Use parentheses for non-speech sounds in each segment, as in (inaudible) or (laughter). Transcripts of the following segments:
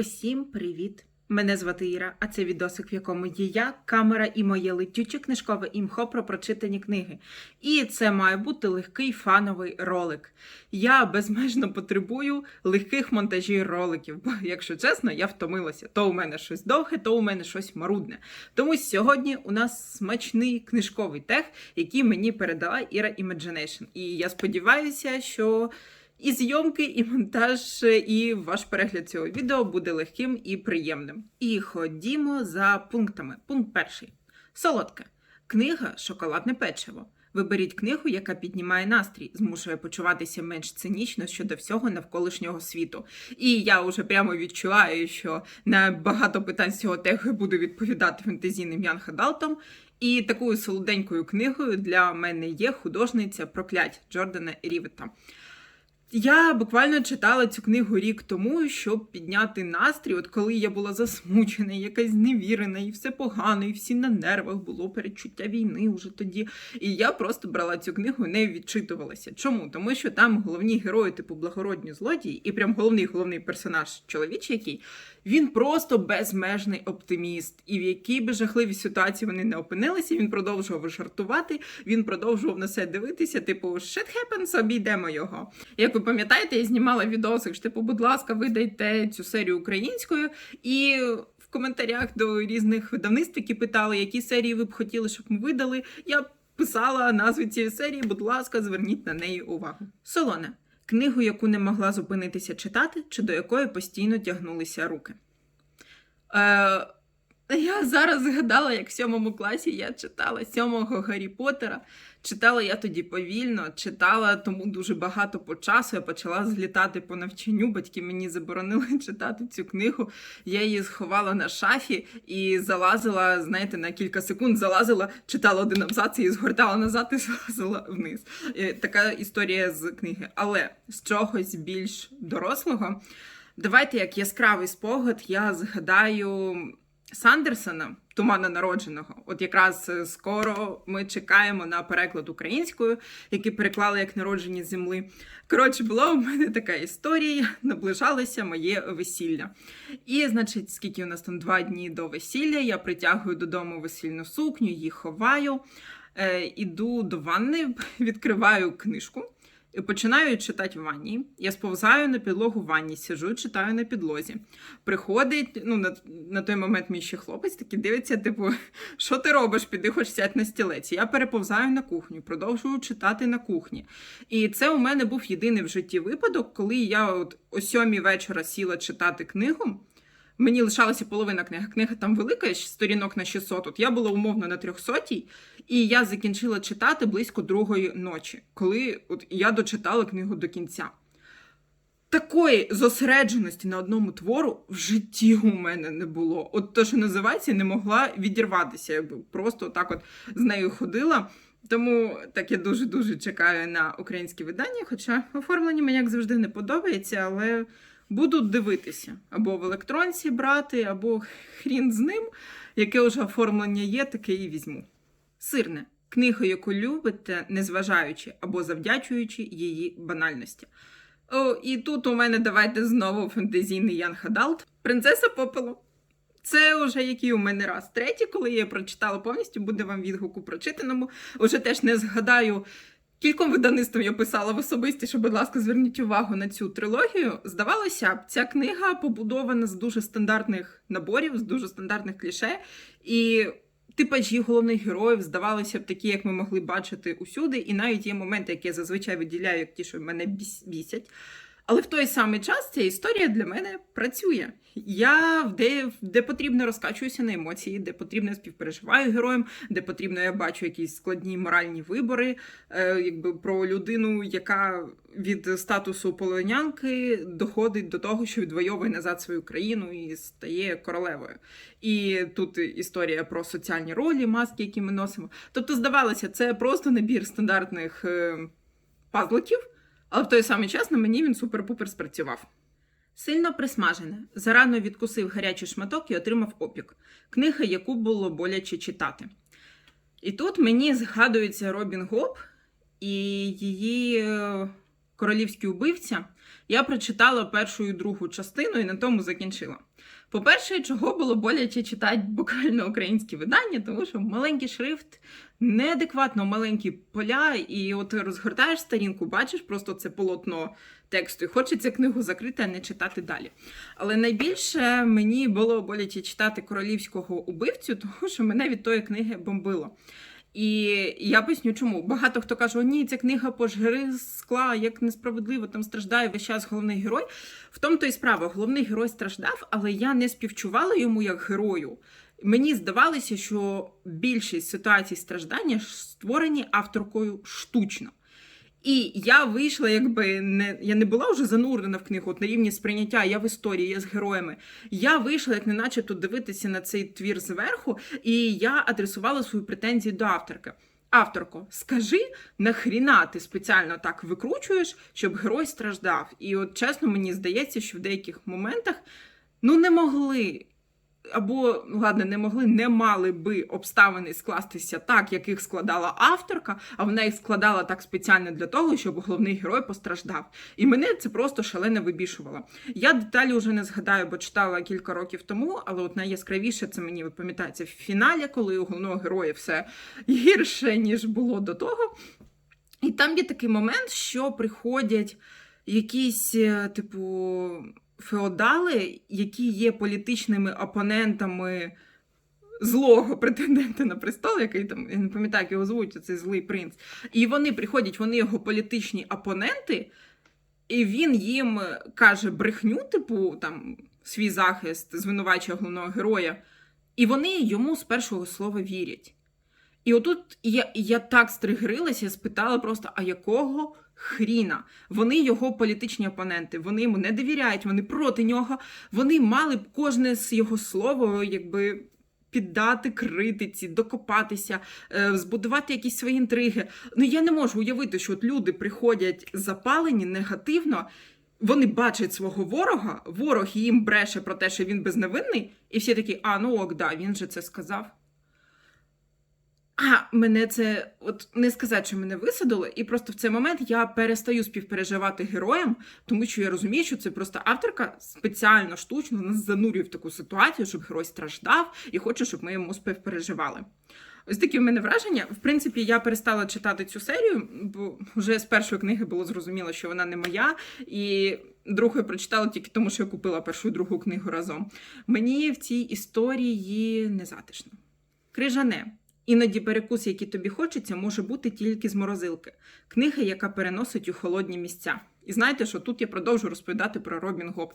Усім привіт! Мене звати Іра, а це відосик, в якому є я, камера і моє летюче книжкове імхо про прочитані книги. І це має бути легкий фановий ролик. Я безмежно потребую легких монтажів роликів, бо, якщо чесно, я втомилася. То у мене щось довге, то у мене щось марудне. Тому сьогодні у нас смачний книжковий тех, який мені передала Іра Imagination. І я сподіваюся, що. І зйомки, і монтаж, і ваш перегляд цього відео буде легким і приємним. І ходімо за пунктами. Пункт перший: солодке. Книга Шоколадне печиво. Виберіть книгу, яка піднімає настрій, змушує почуватися менш цинічно щодо всього навколишнього світу. І я вже прямо відчуваю, що на багато питань з цього тегу буду відповідати фентезійним Ян Хадалтом. І такою солоденькою книгою для мене є художниця проклять Джордана Рівета. Я буквально читала цю книгу рік тому, щоб підняти настрій, от коли я була засмучена, якась зневірена, і все погано, і всі на нервах було передчуття війни вже тоді. І я просто брала цю книгу і не відчитувалася. Чому? Тому що там головні герої, типу благородні злодії, і прям головний головний персонаж, чоловічий, який він просто безмежний оптиміст. І в якій би жахливій ситуації вони не опинилися, він продовжував жартувати, він продовжував на все дивитися, типу, shit happens, обійдемо його. Як ви пам'ятаєте, я знімала відосик, що, типу, будь ласка, видайте цю серію українською. І в коментарях до різних видавництв, які питали, які серії ви б хотіли, щоб ми видали. Я писала назви цієї серії, будь ласка, зверніть на неї увагу. Солоне. Книгу, яку не могла зупинитися читати, чи до якої постійно тягнулися руки. Е, я зараз згадала, як в сьомому класі я читала сьомого Гаррі Поттера. Читала я тоді повільно, читала тому дуже багато по часу. Я почала злітати по навчанню. Батьки мені заборонили (laughs) читати цю книгу. Я її сховала на шафі і залазила, знаєте, на кілька секунд залазила, читала один абзац і згортала назад і (laughs) залазила вниз. Е, Така історія з книги. Але з чогось більш дорослого. Давайте як яскравий спогад я згадаю Сандерсона, Тумана народженого. От якраз е, скоро ми чекаємо на переклад українською, який переклали як народжені земли. Коротше, була у мене така історія, наближалося моє весілля. І, значить, скільки у нас там два дні до весілля, я притягую додому весільну сукню, її ховаю, е, іду до ванни, (laughs) відкриваю книжку. І починаю читати в ванні. Я сповзаю на підлогу в ванні, сижу, читаю на підлозі. Приходить, ну, на, на той момент мій ще хлопець такий дивиться, типу, (laughs) що ти робиш? Піди хоч сядь на стілець. Я переповзаю на кухню, продовжую читати на кухні. І це у мене був єдиний в житті випадок, коли я от о сьомій вечора сіла читати книгу. Мені лишалася половина книги. Книга там велика, сторінок на 600. От я була умовно на 300, і я закінчила читати близько другої ночі, коли от я дочитала книгу до кінця. Такої зосередженості на одному твору в житті у мене не було. От то, що називається, не могла відірватися. Я просто так от з нею ходила. Тому так я дуже-дуже чекаю на українське видання, хоча оформлення мені, як завжди, не подобається, але буду дивитися. Або в електронці брати, або хрін з ним, яке вже оформлення є, таке і візьму. Сирне. Книга, яку любите, незважаючи або завдячуючи її банальності. О, і тут у мене давайте знову фентезійний Ян Хадалт. Принцеса попелу. Це вже який у мене раз. Третій, коли я прочитала повністю, буде вам відгуку прочитаному. Уже теж не згадаю. Кільком видавництвам я писала в особисті, що, будь ласка, зверніть увагу на цю трилогію. Здавалося б, ця книга побудована з дуже стандартних наборів, з дуже стандартних кліше. І типажі головних героїв здавалося б такі, як ми могли бачити усюди. І навіть є моменти, які я зазвичай виділяю, як ті, що мене біс- бісять. Але в той самий час ця історія для мене працює. Я де, де потрібно розкачуюся на емоції, де потрібно співпереживаю героям, де потрібно я бачу якісь складні моральні вибори, е, якби про людину, яка від статусу полонянки доходить до того, що відвоює назад свою країну і стає королевою. І тут історія про соціальні ролі, маски, які ми носимо. Тобто, здавалося, це просто набір стандартних е, пазликів. Але в той самий час на мені він супер-пупер спрацював. Сильно присмажене. Зарано відкусив гарячий шматок і отримав опік. Книга, яку було боляче читати. І тут мені згадується Робін Гоп і її королівські королівський убивця, Я прочитала першу і другу частину і на тому закінчила. По-перше, чого було боляче читати буквально українські видання, тому що маленький шрифт, неадекватно маленькі поля, і от розгортаєш сторінку, бачиш просто це полотно тексту, і хочеться книгу закрити, а не читати далі. Але найбільше мені було боляче читати королівського убивцю, (laughs) тому що мене від тої книги бомбило. І я поясню, чому. Багато хто каже, ні, ця книга пожгри з скла, як несправедливо там страждає весь час головний герой. В тому то і справа, головний герой страждав, але я не співчувала йому як герою. Мені здавалося, що більшість ситуацій страждання створені авторкою штучно. І я вийшла, якби не я не була вже занурена в книгу от на рівні сприйняття, я в історії, я з героями. Я вийшла, як не наче тут дивитися на цей твір зверху, і я адресувала свої претензії до авторки. Авторко, скажи, нахріна ти спеціально так викручуєш, щоб герой страждав. І от чесно, мені здається, що в деяких моментах ну не могли. Або, ну, ладно, не могли, не мали би обставини скластися так, як їх складала авторка, а вона їх складала так спеціально для того, щоб головний герой постраждав. І мене це просто шалено вибішувало. Я деталі вже не згадаю, бо читала кілька років тому, але от найяскравіше це мені пам'ятається в фіналі, коли у головного героя все гірше, ніж було до того. І там є такий момент, що приходять якісь, е, типу феодали, які є політичними опонентами злого претендента на престол, який там, я не пам'ятаю, як його звуть, цей злий принц. І вони приходять, вони його політичні опоненти, і він їм каже брехню, типу, там, свій захист, звинувачує головного героя, і вони йому з першого слова вірять. І отут я я так стригрилася, я спитала просто, а якого хріна? Вони його політичні опоненти, вони йому не довіряють, вони проти нього. Вони мали б кожне з його слово, якби. Піддати критиці, докопатися, е, збудувати якісь свої інтриги. Ну я не можу уявити, що от люди приходять запалені негативно, вони бачать свого ворога, ворог їм бреше про те, що він безневинний, і всі такі, а ну ок, да, він же це сказав. А мене це от не сказати, що мене висадило, і просто в цей момент я перестаю співпереживати героям, тому що я розумію, що це просто авторка спеціально штучно нас занурює в таку ситуацію, щоб герой страждав і хоче, щоб ми йому співпереживали. Ось такі в мене враження. В принципі, я перестала читати цю серію, бо вже з першої книги було зрозуміло, що вона не моя. І другу я прочитала тільки тому, що я купила першу і другу книгу разом. Мені в цій історії незатишно. Крижане. Іноді перекус, який тобі хочеться, може бути тільки з морозилки. Книга, яка переносить у холодні місця. І знаєте, що тут я продовжу розповідати про Робін Гоп.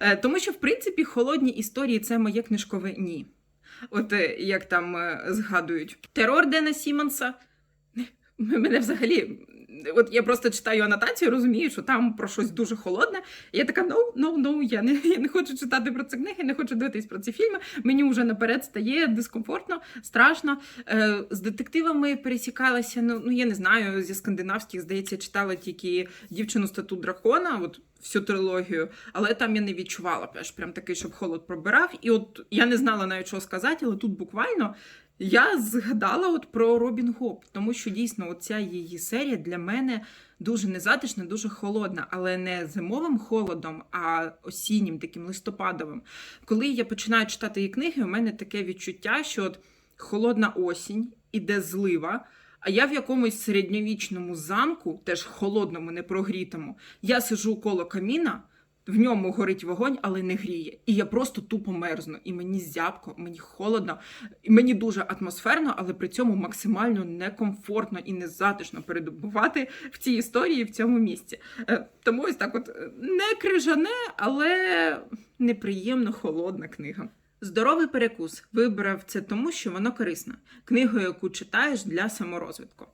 Е, тому що, в принципі, холодні історії це моє книжкове ні. От е, як там е, згадують терор Дена Сімонса. Мене взагалі. От я просто читаю анотацію, розумію, що там про щось дуже холодне. І я така, ну, ну, ну, я не я не хочу читати про ці книги, не хочу дивитись про ці фільми. Мені вже наперед стає дискомфортно, страшно. Е, З детективами пересікалася, ну, ну я не знаю, зі скандинавських, здається, читала тільки дівчину стату дракона. От Всю трилогію, але там я не відчувала аж прям такий, щоб холод пробирав. І от я не знала навіть що сказати, але тут буквально я згадала от про Робін Гоп, тому що дійсно оця її серія для мене дуже незатишна, дуже холодна, але не зимовим холодом, а осіннім, таким листопадовим. Коли я починаю читати її книги, у мене таке відчуття, що от холодна осінь іде злива. А я в якомусь середньовічному замку, теж холодному, непрогрітому, я сижу коло каміна, в ньому горить вогонь, але не гріє. І я просто тупо мерзну. І мені зябко, мені холодно, і мені дуже атмосферно, але при цьому максимально некомфортно і незатишно передобувати в цій історії в цьому місці. Е, Тому ось так, от не крижане, але неприємно холодна книга. Здоровий перекус вибрав це тому, що воно корисне. Книгу, яку читаєш для саморозвитку.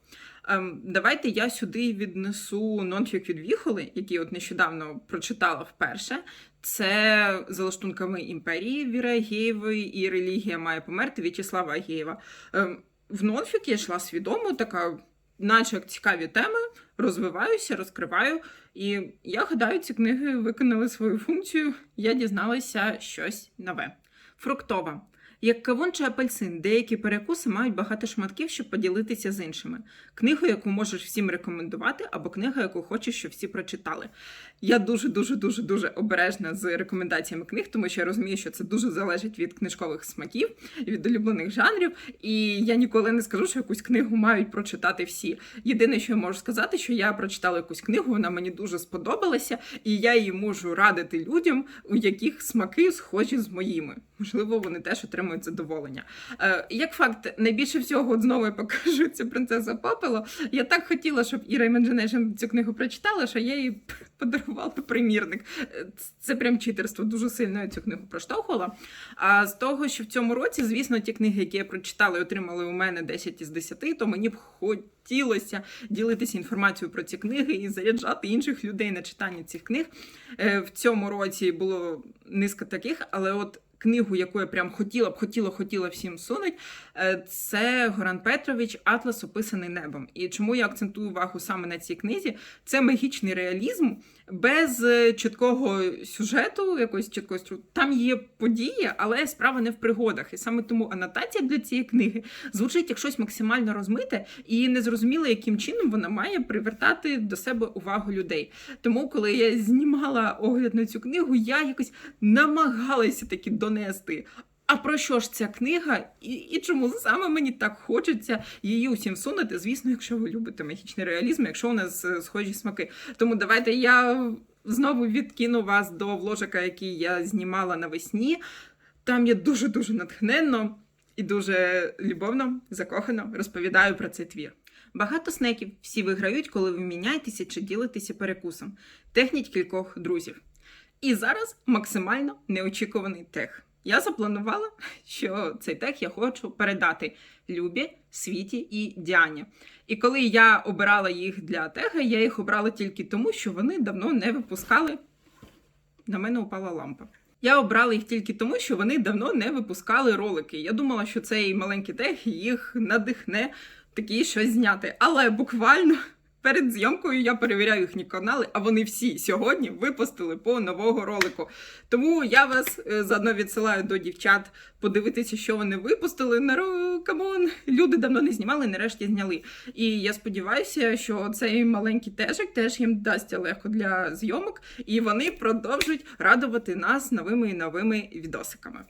Ем, давайте я сюди віднесу нонфік від Віхоли, який от нещодавно прочитала вперше. Це за лаштунками імперії Віри Агієвої і релігія має померти В'ячеслава Агієва. Ем, в нонфік я йшла свідомо, така, наче як цікаві теми, розвиваюся, розкриваю. І я гадаю, ці книги виконали свою функцію. Я дізналася щось нове. Фруктова. Як кавун чи апельсин, деякі перекуси мають багато шматків, щоб поділитися з іншими. Книгу, яку можеш всім рекомендувати, або книга, яку хочеш, щоб всі прочитали. Я дуже дуже дуже дуже обережна з рекомендаціями книг, тому що я розумію, що це дуже залежить від книжкових смаків від улюблених жанрів. І я ніколи не скажу, що якусь книгу мають прочитати всі. Єдине, що я можу сказати, що я прочитала якусь книгу, вона мені дуже сподобалася, і я її можу радити людям, у яких смаки схожі з моїми. Можливо, вони теж отримують задоволення. Е, як факт, найбільше всього знову я покажу цю принцесу Попело. Я так хотіла, щоб Іра Imagination цю книгу прочитала, що я їй (laughs) подарувала примірник. Е, Це прям читерство. Дуже сильно я цю книгу проштовхувала. А з того, що в цьому році, звісно, ті книги, які я прочитала і отримали у мене 10 із 10, то мені б хотілося ділитися інформацією про ці книги і заряджати інших людей на читання цих книг. Е, В цьому році було низка таких, але от. Книгу, яку я прям хотіла б, хотіла, хотіла всім сунуть, е, це Горан Петрович Атлас описаний небом. І чому я акцентую увагу саме на цій книзі? Це магічний реалізм без е, чіткого сюжету, якоїсь чіткої стру. Там є події, але справа не в пригодах. І саме тому анотація для цієї книги звучить як щось максимально розмите і незрозуміло, яким чином вона має привертати до себе увагу людей. Тому, коли я знімала огляд на цю книгу, я якось намагалася таки донести. А про що ж ця книга, і, і чому саме мені так хочеться її усім сунути? Звісно, якщо ви любите магічний реалізм, якщо у нас е, схожі смаки. Тому давайте я знову відкину вас до вложика, який я знімала навесні. Там я дуже дуже натхненно і дуже любовно, закохано розповідаю про цей твір. Багато снеків всі виграють, коли ви міняєтеся чи ділитеся перекусом. Техніть кількох друзів. І зараз максимально неочікуваний тех. Я запланувала, що цей тех я хочу передати Любі, Світі і Діані. І коли я обирала їх для тега, я їх обрала тільки тому, що вони давно не випускали. На мене упала лампа. Я обрала їх тільки тому, що вони давно не випускали ролики. Я думала, що цей маленький тег їх надихне такі щось зняти. Але буквально перед зйомкою я перевіряю їхні канали, а вони всі сьогодні випустили по нового ролику. Тому я вас е, заодно відсилаю до дівчат подивитися, що вони випустили. Наро, камон, люди давно не знімали, нарешті зняли. І я сподіваюся, що цей маленький тежик теж їм дасть легко для зйомок, і вони продовжують радувати нас новими і новими відосиками.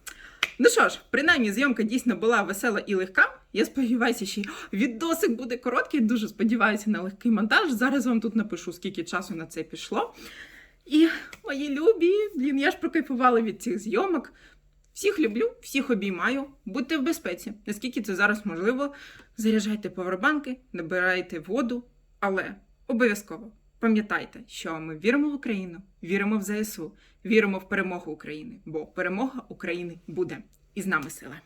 Ну що ж, принаймні, зйомка дійсно була весела і легка. Я сподіваюся, що відосик буде короткий. Дуже сподіваюся на легкий монтаж. Зараз вам тут напишу, скільки часу на це пішло. І мої любі, блін, я ж прокайфувала від цих зйомок. Всіх люблю, всіх обіймаю. Будьте в безпеці, наскільки це зараз можливо. Заряджайте павербанки, набирайте воду, але обов'язково пам'ятайте, що ми віримо в Україну, віримо в ЗСУ, віримо в перемогу України, бо перемога України буде. І з нами сила.